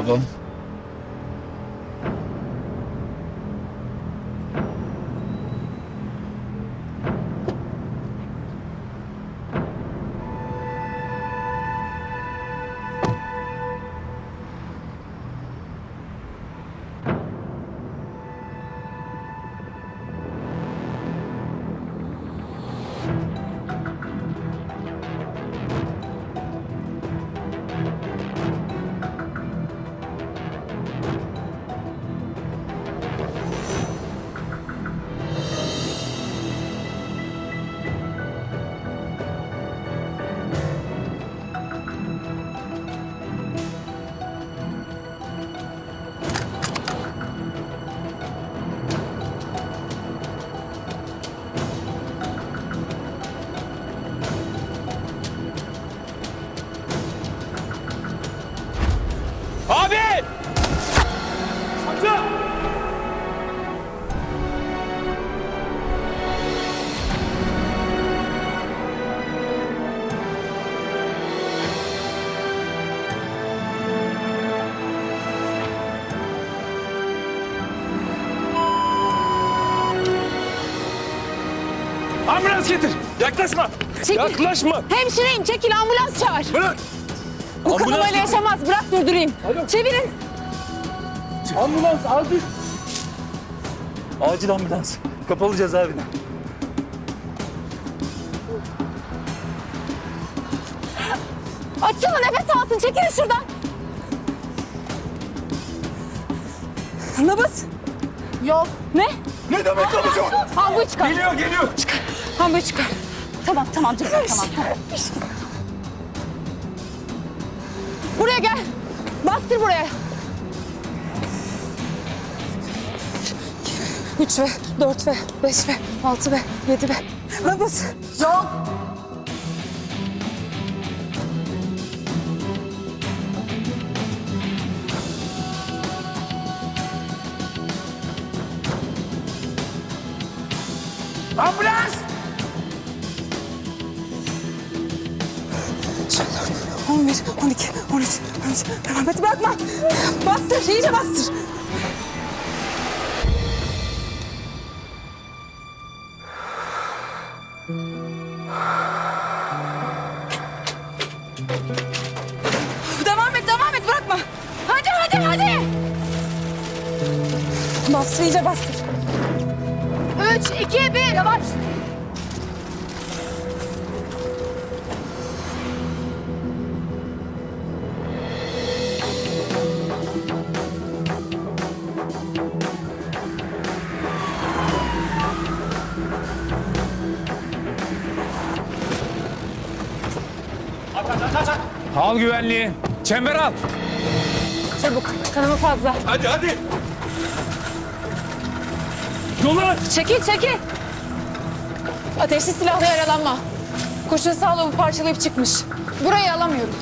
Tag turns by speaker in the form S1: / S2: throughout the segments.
S1: of them. Ambulans getir. Yaklaşma.
S2: Çekil.
S1: Yaklaşma.
S2: Hemşireyim çekil ambulans çağır.
S1: Bırak.
S2: Bu
S1: Ambulans
S2: kanamayla
S1: getir.
S2: yaşamaz bırak durdurayım.
S1: Alo.
S2: Çevirin.
S1: Ambulans acil. Acil ambulans. Kapalı cezaevine.
S2: Mı nefes alsın çekilin şuradan. Nabız. Yok. Ne?
S1: Ne demek kalacak?
S2: Hamburg çıkar.
S1: Geliyor geliyor.
S2: Hamburg çıkar. Tamam tamam canım tamam. tamam. Buraya gel. Bastır buraya. Üç ve dört ve beş ve altı ve yedi ve nabız. Yok.
S1: Ambulans!
S2: 11, 12, 13, 13. Devam et bırakma. Bastır, iyice bastır. Devam et, devam et, bırakma. Hadi, hadi, hadi. Bastır, iyice bastır. Üç, iki, bir. Yavaş.
S1: Al güvenliği. Çember al.
S2: Çabuk, kanımı fazla.
S1: Hadi hadi. Yola.
S2: Çekil, çekil. Ateşli silahla yaralanma. Kurşun sağlığı parçalayıp çıkmış. Burayı alamıyoruz.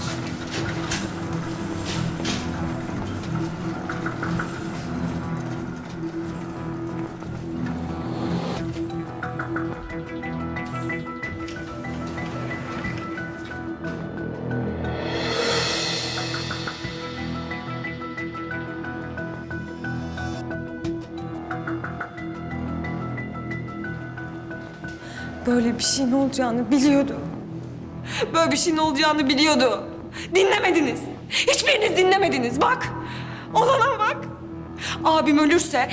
S3: Böyle bir şeyin olacağını biliyordu. Böyle bir şeyin olacağını biliyordu. Dinlemediniz. Hiçbiriniz dinlemediniz. Bak. Olana bak. Abim ölürse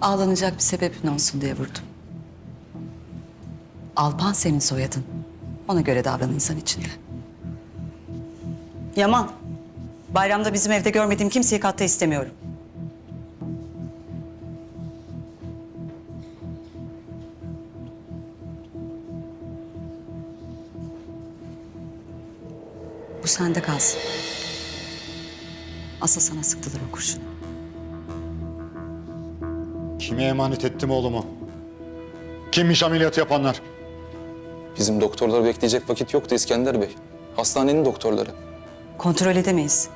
S4: Ağlanacak bir sebebin olsun diye vurdum. Alpan senin soyadın. Ona göre davran insan içinde. Yaman, bayramda bizim evde görmediğim kimseyi katta istemiyorum. Bu sende kalsın. Asıl sana sıktılar o kurşunu.
S5: Kime emanet ettim oğlumu? Kimmiş ameliyatı yapanlar?
S6: Bizim doktorları bekleyecek vakit yoktu İskender Bey. Hastanenin doktorları.
S4: Kontrol edemeyiz.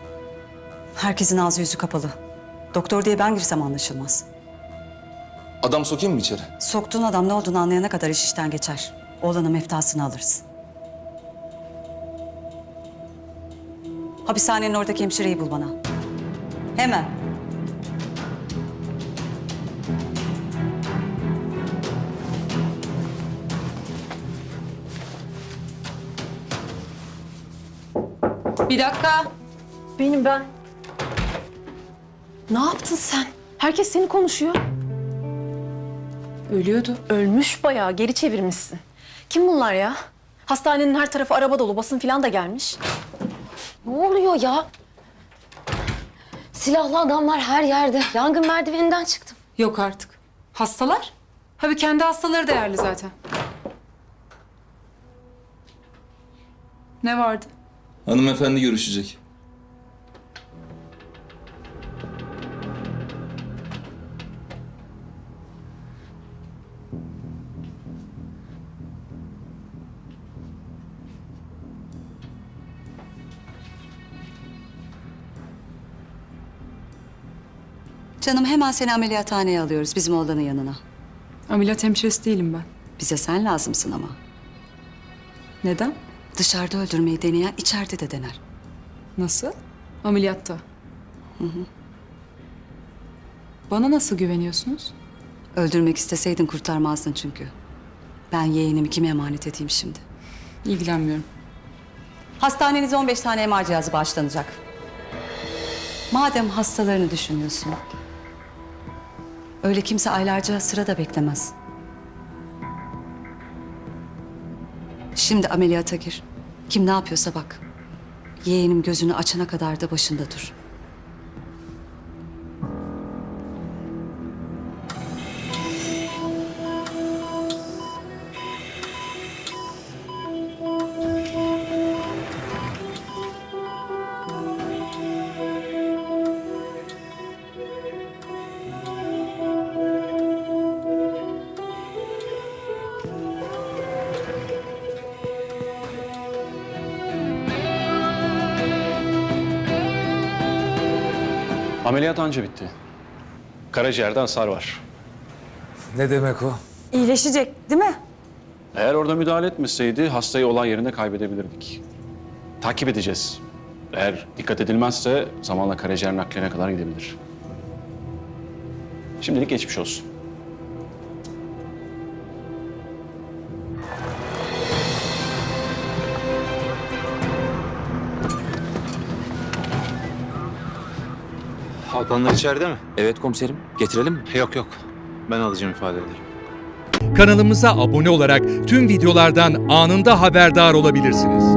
S4: Herkesin ağzı yüzü kapalı. Doktor diye ben girsem anlaşılmaz.
S6: Adam sokayım mı içeri?
S4: Soktuğun adam ne olduğunu anlayana kadar iş işten geçer. Oğlanın meftasını alırız. Hapishanenin oradaki hemşireyi bul bana. Hemen.
S2: Bir dakika.
S7: Benim ben. Ne yaptın sen? Herkes seni konuşuyor.
S2: Ölüyordu.
S7: Ölmüş bayağı geri çevirmişsin. Kim bunlar ya? Hastanenin her tarafı araba dolu, basın falan da gelmiş.
S8: Ne oluyor ya? Silahlı adamlar her yerde. Yangın merdiveninden çıktım.
S2: Yok artık. Hastalar? Tabii kendi hastaları değerli zaten. Ne vardı?
S6: Hanımefendi görüşecek.
S4: Canım hemen seni ameliyathaneye alıyoruz bizim oğlanın yanına.
S2: Ameliyat hemşiresi değilim ben.
S4: Bize sen lazımsın ama.
S2: Neden?
S4: Dışarıda öldürmeyi deneyen içeride de dener.
S2: Nasıl? Ameliyatta. Bana nasıl güveniyorsunuz?
S4: Öldürmek isteseydin kurtarmazdın çünkü. Ben yeğenimi kime emanet edeyim şimdi?
S2: İlgilenmiyorum.
S4: Hastanenize 15 tane MR cihazı bağışlanacak. Madem hastalarını düşünüyorsun. Öyle kimse aylarca sırada beklemez. Şimdi ameliyata gir. Kim ne yapıyorsa bak. Yeğenim gözünü açana kadar da başında dur.
S9: Ameliyat anca bitti. Karaciğerde hasar var.
S1: Ne demek o?
S3: İyileşecek değil mi?
S9: Eğer orada müdahale etmeseydi hastayı olay yerinde kaybedebilirdik. Takip edeceğiz. Eğer dikkat edilmezse zamanla karaciğer nakline kadar gidebilir. Şimdilik geçmiş olsun.
S10: Hakanlar içeride mi?
S1: Evet komiserim. Getirelim mi?
S10: Yok yok. Ben alacağım ifadeleri.
S11: Kanalımıza abone olarak tüm videolardan anında haberdar olabilirsiniz.